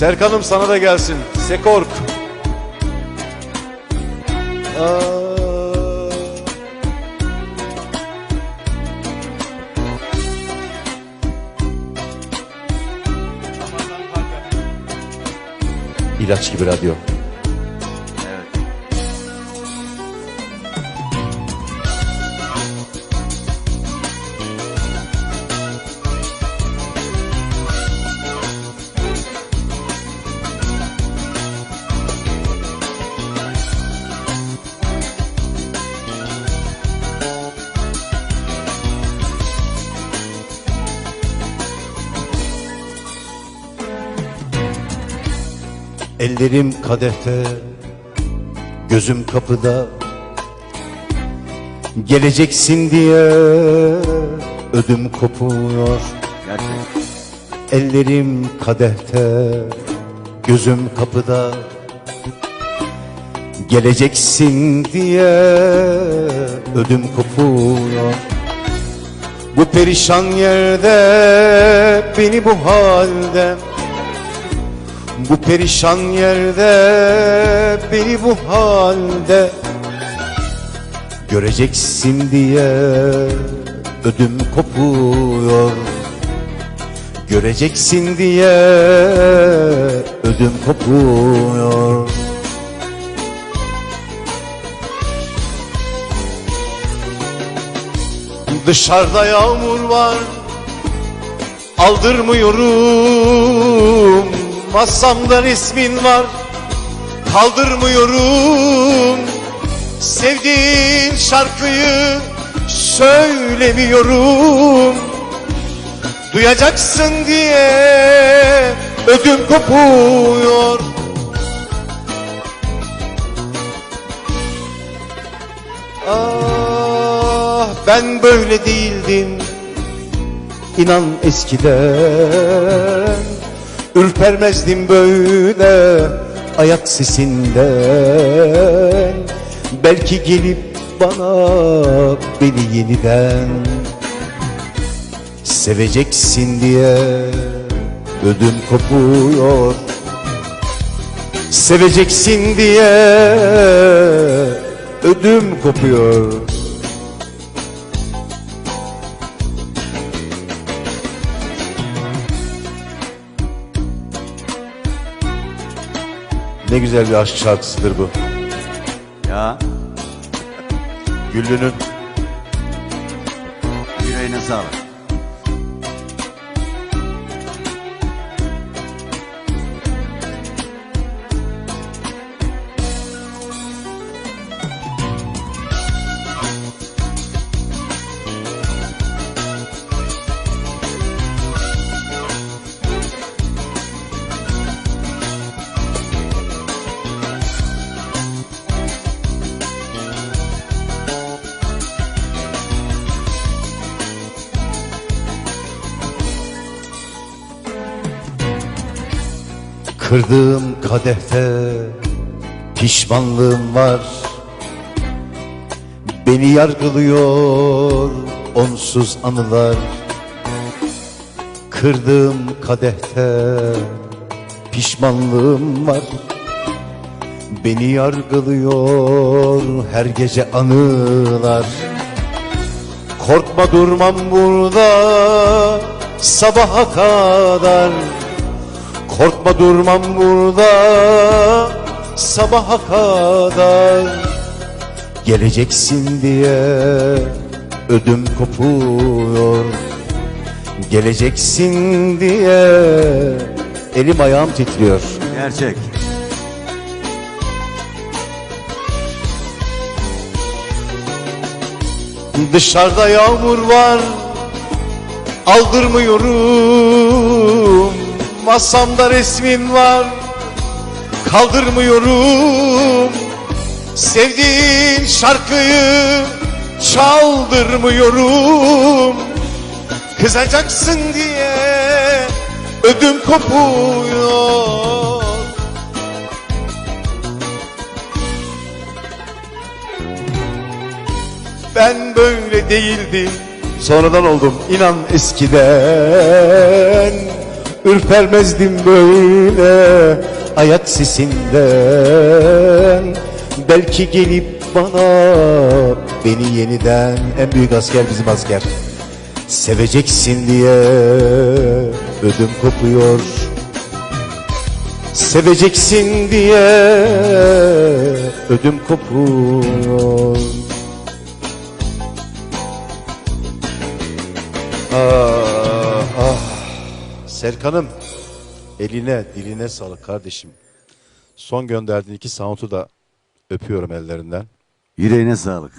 Serkan'ım sana da gelsin. Sekork. Aa. İlaç gibi radyo. Ellerim kadehte, gözüm kapıda. Geleceksin diye ödüm kopuyor. Gerçek. Ellerim kadehte, gözüm kapıda. Geleceksin diye ödüm kopuyor. Bu perişan yerde beni bu halde Bu perişan yerde beni bu halde Göreceksin diye ödüm kopuyor. Göreceksin diye ödüm kopuyor. Dışarıda yağmur var Aldırmıyorum Masamda resmin var Kaldırmıyorum. Sevdiğin şarkıyı Söylemiyorum. Duyacaksın diye Ödüm kopuyor. Ah ben böyle değildim. İnan eskiden Ürpermezdim böyle ayak sesinden. Belki gelip bana beni yeniden Seveceksin diye ödüm kopuyor. Seveceksin diye ödüm kopuyor Ne güzel bir aşk şarkısıdır bu. Ya Güllü'nün yüreğine sağlık. Kırdığım kadehte pişmanlığım var. Beni yargılıyor onsuz anılar. Kırdığım kadehte pişmanlığım var. Beni yargılıyor her gece anılar. Korkma durmam burada sabaha kadar Korkma durmam burada sabaha kadar. Geleceksin diye ödüm kopuyor. Geleceksin diye elim ayağım titriyor. Gerçek. Dışarıda yağmur var Aldırmıyorum Masamda resmin var. Kaldırmıyorum. Sevdiğin şarkıyı Çaldırmıyorum. Kızacaksın diye Ödüm kopuyor. Ben böyle değildim. Sonradan oldum. İnan eskiden Ürpermezdim böyle ayak sesinden. Belki gelip bana beni yeniden En büyük asker bizim asker. Seveceksin diye ödüm kopuyor. Seveceksin diye ödüm kopuyor. Ah ah Serkan'ım eline diline sağlık kardeşim. Son gönderdiğin iki sound'u da öpüyorum ellerinden. Yüreğine sağlık.